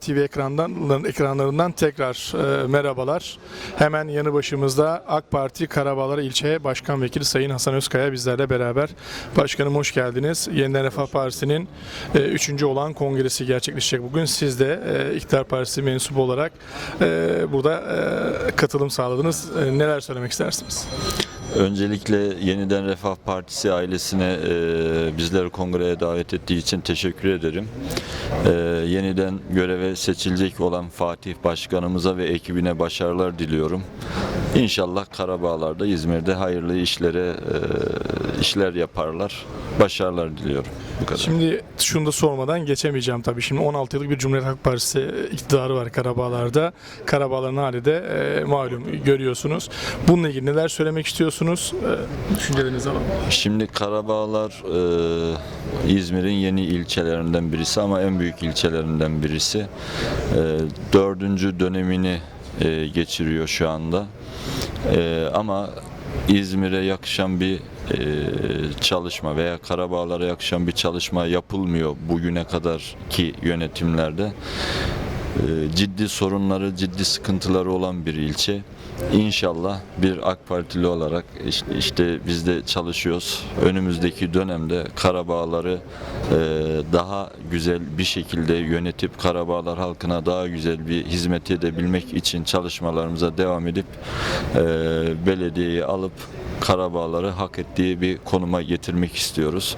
TV ekrandan, ekranlarından tekrar e, merhabalar. Hemen yanı başımızda AK Parti Karabağlar İlçe Başkan Vekili Sayın Hasan Özkaya bizlerle beraber. Başkanım hoş geldiniz. Yeniden Refah Partisi'nin 3. olan kongresi gerçekleşecek bugün. Siz de e, İktidar Partisi mensubu olarak e, burada e, katılım sağladınız. E, neler söylemek istersiniz? Öncelikle Yeniden Refah Partisi ailesine e, bizleri kongreye davet ettiği için teşekkür ederim. E, yeniden göreve seçilecek olan Fatih Başkanımıza ve ekibine başarılar diliyorum. İnşallah Karabağlar'da, İzmir'de hayırlı işlere e, işler yaparlar. Başarılar diliyorum. Bu kadar. Şimdi şunu da sormadan geçemeyeceğim tabii. Şimdi 16 yıllık bir Cumhuriyet Halk Partisi iktidarı var Karabağlar'da. Karabağların hali de e, malum görüyorsunuz. Bununla ilgili neler söylemek istiyorsunuz? E, düşüncelerinizi alalım. Şimdi Karabağlar e, İzmir'in yeni ilçelerinden birisi ama en büyük ilçelerinden birisi. E, dördüncü dönemini e, geçiriyor şu anda. E, ama İzmir'e yakışan bir e, çalışma veya Karabağlar'a yakışan bir çalışma yapılmıyor bugüne kadar ki yönetimlerde. E, ciddi sorunları, ciddi sıkıntıları olan bir ilçe. İnşallah bir AK Partili olarak işte, işte biz de çalışıyoruz. Önümüzdeki dönemde Karabağları e, daha güzel bir şekilde yönetip Karabağlar halkına daha güzel bir hizmet edebilmek için çalışmalarımıza devam edip e, belediyeyi alıp Karabağları hak ettiği bir konuma getirmek istiyoruz.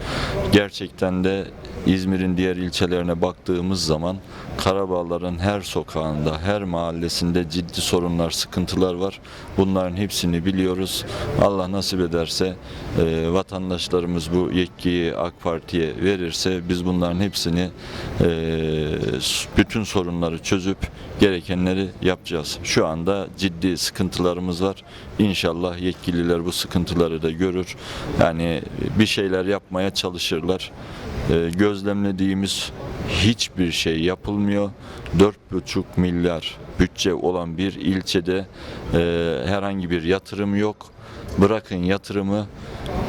Gerçekten de İzmir'in diğer ilçelerine baktığımız zaman Karabağların her sokağında, her mahallesinde ciddi sorunlar, sıkıntılar var. Bunların hepsini biliyoruz. Allah nasip ederse e, vatandaşlarımız bu yetkiyi AK Parti'ye verirse biz bunların hepsini e, bütün sorunları çözüp gerekenleri yapacağız. Şu anda ciddi sıkıntılarımız var. İnşallah yetkililer bu sıkıntıları da görür. Yani bir şeyler yapmaya çalışırlar. E, gözlemlediğimiz hiçbir şey yapılmıyor. 4,5 milyar bütçe olan bir ilçede e, herhangi bir yatırım yok. Bırakın yatırımı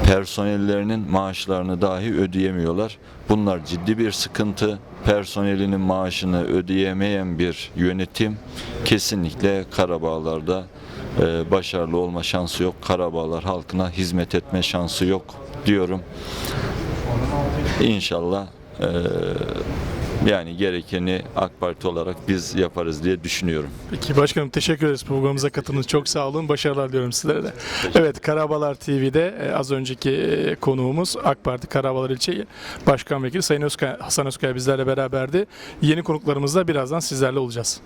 personellerinin maaşlarını dahi ödeyemiyorlar. Bunlar ciddi bir sıkıntı. Personelinin maaşını ödeyemeyen bir yönetim kesinlikle Karabağlar'da e, başarılı olma şansı yok. Karabağlar halkına hizmet etme şansı yok diyorum. İnşallah eee, yani gerekeni AK Parti olarak biz yaparız diye düşünüyorum. Peki başkanım teşekkür ederiz programımıza katıldığınız çok sağ olun. Başarılar diliyorum sizlere de. Evet Karabağlar TV'de e, az önceki e, konuğumuz AK Parti Karabağlar İlçe Başkan Vekili Sayın Özkaya, Hasan Özkaya bizlerle beraberdi. Yeni konuklarımızla birazdan sizlerle olacağız.